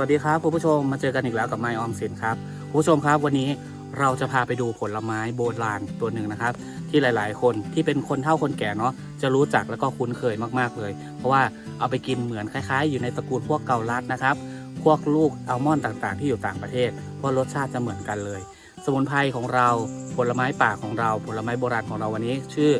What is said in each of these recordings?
วัสดีครับคุณผู้ชมมาเจอกันอีกแล้วกับไมออมสินครับคุณผู้ชมครับวันนี้เราจะพาไปดูผลไม้โบราณตัวหนึ่งนะครับ ที่หลายๆ คนที่เป็นคนเฒ่าคนแก่เนาะจะรู้จักแล้วก็คุ้นเคยมากๆเลย เพราะว่าเอาไปกินเหมือนคล้าย ๆ อยู่ในตระกูลพวกเกาลัดนะครับ พวกลูกอัลมอนด์ต่างๆ ที่อยู่ต่างประเทศเพราะรสชาติจะเหมือนกันเลย สมุนไพรของเราผลไม้ป่าของเรา ผลไม้โบราณของเราวันนี้ ชื่อ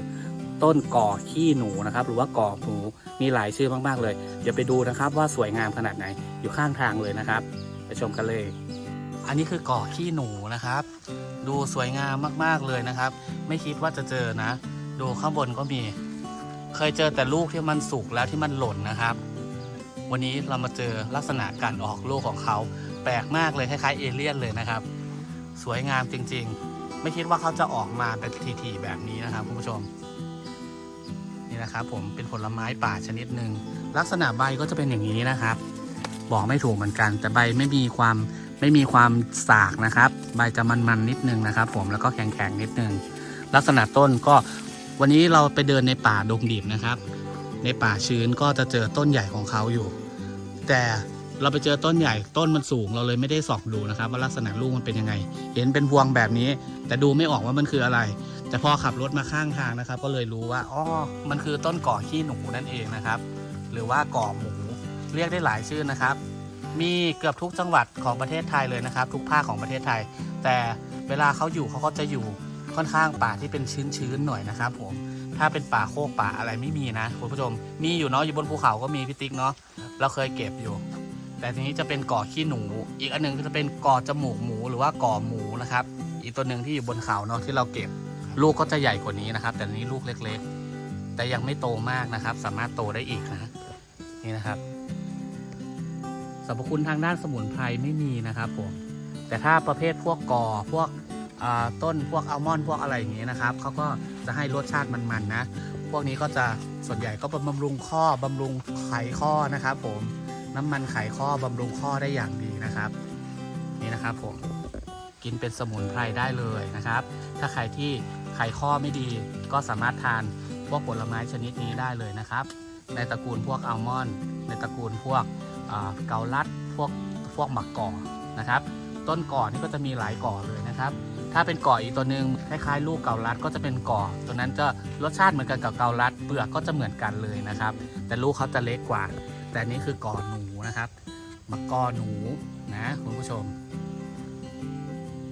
ต้นก่อขี้หนูนะครับ หรือว่าก่อหนู มีหลายชื่อมากๆเลย เดี๋ยวไปดูนะครับว่าสวยงามขนาดไหนอยู่ข้างทางเลยนะครับ ไปชมกันเลย อันนี้คือก่อขี้หนูนะครับ ดูสวยงามมากๆเลยนะครับ ไม่คิดว่าจะเจอนะ ดูข้างบนก็มี เคยเจอแต่ลูกที่มันสุกแล้วที่มันหล่นนะครับ วันนี้เรามาเจอลักษณะการออกลูกของเขา แปลกมากเลยคล้ายๆเอเลี่ยนเลยนะครับ สวยงามจริงๆ ไม่คิดว่าเขาจะออกมาเป็นทีๆแบบนี้นะครับคุณผู้ชม นี่นะครับผมเป็นผลไม้ป่าชนิดหนึ่งลักษณะใบก็จะเป็นอย่างนี้นะครับ บอกไม่ถูกเหมือนกัน แต่ใบไม่มีความไม่มีความสากนะครับ ใบจะมันๆนิดนึงนะครับ ผมแล้วก็แข็งๆนิดนึงลักษณะต้นก็วันนี้เราไปเดินในป่าดงดิบนะครับ ในป่าชื้นก็จะเจอต้นใหญ่ของเขาอยู่ แต่เราไปเจอต้นใหญ่ต้นมันสูงเราเลยไม่ได้ส่องดูนะครับ ว่าลักษณะลูกมันเป็นยังไง เห็นเป็นพวงแบบนี้ แต่ดูไม่ออกว่ามันคืออะไร แต่พอขับรถมาข้างทางนะครับ ก็เลยรู้ว่าอ๋อมันคือต้นก่อขี้หนูนั่นเองนะครับ หรือว่าก่อหมูเรียกได้หลายชื่อนะครับ มีเกือบทุกจังหวัดของประเทศไทยเลยนะครับ ทุกภาคของประเทศไทย แต่เวลาเขาอยู่เขาก็จะอยู่ค่อนข้างป่าที่เป็นชื้นๆหน่อยนะครับ ผม ถ้าเป็นป่าโคกป่าอะไรไม่มีนะคุณผู้ชมมีอยู่เนาะอยู่บนภูเขาก็มีพี่ติ๊กเนาะเราเคยเก็บอยู่ แต่ทีนี้จะเป็นก่อขี้หนู อีกอันหนึงก็จะเป็นก่อจมูกหมูหรือว่าก่อหมูนะครับ อีกตัวหนึ่งที่อยู่บนเขาเนาะที่เราเก็บ ลูกก็จะใหญ่กว่านี้นะครับ แต่นี้ลูกเล็ก ๆ แต่ยังไม่โตมากนะครับ สามารถโตได้อีกนะนี่นะครับสรรพคุณทางด้านสมุนไพรไม่มีนะครับผมแต่ถ้าประเภทพวกกอพวกต้นพวกอัลมอนด์พวกอะไรอย่างนี้นะครับเขาก็จะให้รสชาติมันๆนะ พวกนี้ก็จะส่วนใหญ่ก็บำรุงข้อบำรุงไขข้อนะครับ ผมน้ำมันไขข้อบำรุงข้อได้อย่างดีนะครับ นี่นะครับผมกินเป็นสมุนไพรได้เลยนะครับ ถ้าใครที่ ไขข้อไม่ดีก็สามารถทานพวกผลไม้ชนิดนี้ได้เลยนะครับ ในตระกูลพวกอัลมอนด์ในตระกูลพวกเกาลัดพวกพวกหมักก่อนะครับ ต้นก่อนี่ก็จะมีหลายก่อเลยนะครับ ถ้าเป็นก่ออีกตัวหนึ่งคล้ายๆลูกเกาลัดก็จะเป็นก่อ ตัวนั้นจะรสชาติเหมือนกันกับเกาลัดเปลือกก็จะเหมือนกันเลยนะครับ แต่ลูกเขาจะเล็กกว่า แต่นี้คือก่อหนูนะครับมะกอหนูนะคุณผู้ชม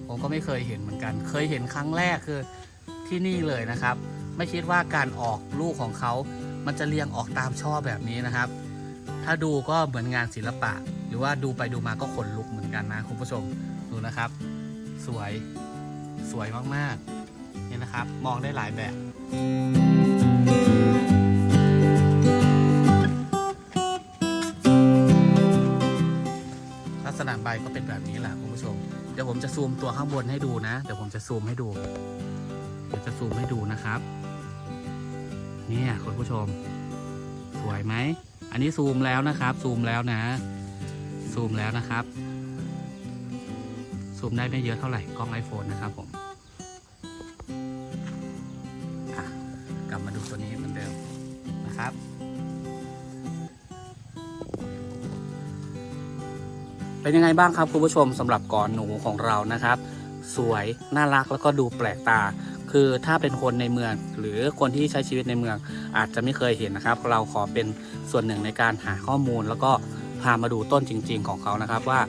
ผมก็ไม่เคยเห็นเหมือนกัน เคยเห็นครั้งแรกคือ ที่นี่เลยนะครับ ไม่คิดว่าการออกลูกของเขา มันจะเรียงออกตามช่อแบบนี้นะครับ ถ้าดูก็เหมือนงานศิลปะ หรือว่าดูไปดูมาก็ขนลุกเหมือนกันนะคุณผู้ชมดูนะครับ สวยสวยมากๆนี่นะครับ มองได้หลายแบบลักษณะใบก็เป็นแบบนี้แหละคุณผู้ชม เดี๋ยวผมจะซูมตัวข้างบนให้ดูนะ เดี๋ยวผมจะซูมให้ดู ดี๋ยวจะซูมให้ดูนะครับ เนี่ยคุณผู้ชม สวยไหม อันนี้ซูมแล้วนะครับ ซูมแล้วนะ ซูมแล้วนะครับ ซูมได้ไม่เยอะเท่าไหร่กล้อง iPhone นะครับผมกลับมาดูตัวนี้เหมือนเดิมนะครับเป็นยังไงบ้างครับคุณผู้ชมสำหรับก่อนหนูของเรานะครับ สวยน่ารักแล้วก็ดูแปลกตา คือถ้าเป็นคนในเมือง หรือคนที่ใช้ชีวิตในเมือง อาจจะไม่เคยเห็นนะครับ เราขอเป็นส่วนหนึ่งในการหาข้อมูล แล้วก็พามาดูต้นจริง ๆ ของเขานะครับว่า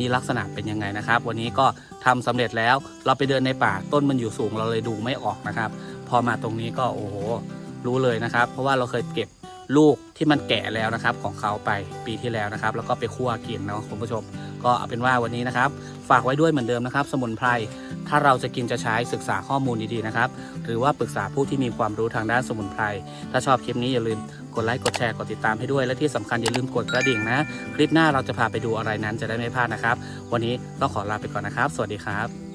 มีลักษณะเป็นยังไงนะครับ วันนี้ก็ทำสำเร็จแล้วเราไปเดินในป่าต้นมันอยู่สูงเราเลยดูไม่ออกนะครับ พอมาตรงนี้ก็โอ้โหรู้เลยนะครับ เพราะว่าเราเคยเก็บลูกที่มันแก่แล้วนะครับของเขาไปปีที่แล้วนะครับ แล้วก็ไปคั่วกินเนาะคุณผู้ชม ก็เอาเป็นว่าวันนี้นะครับ ฝากไว้ด้วยเหมือนเดิมนะครับ สมุนไพร ถ้าเราจะกินจะใช้ศึกษาข้อมูลดีๆนะครับ หรือว่าปรึกษาผู้ที่มีความรู้ทางด้านสมุนไพร ถ้าชอบคลิปนี้อย่าลืมกดไลค์ กดแชร์ กดติดตามให้ด้วย และที่สำคัญอย่าลืมกดกระดิ่งนะ คลิปหน้าเราจะพาไปดูอะไรนั้นจะได้ไม่พลาดนะครับ วันนี้ต้องขอลาไปก่อนนะครับ สวัสดีครับ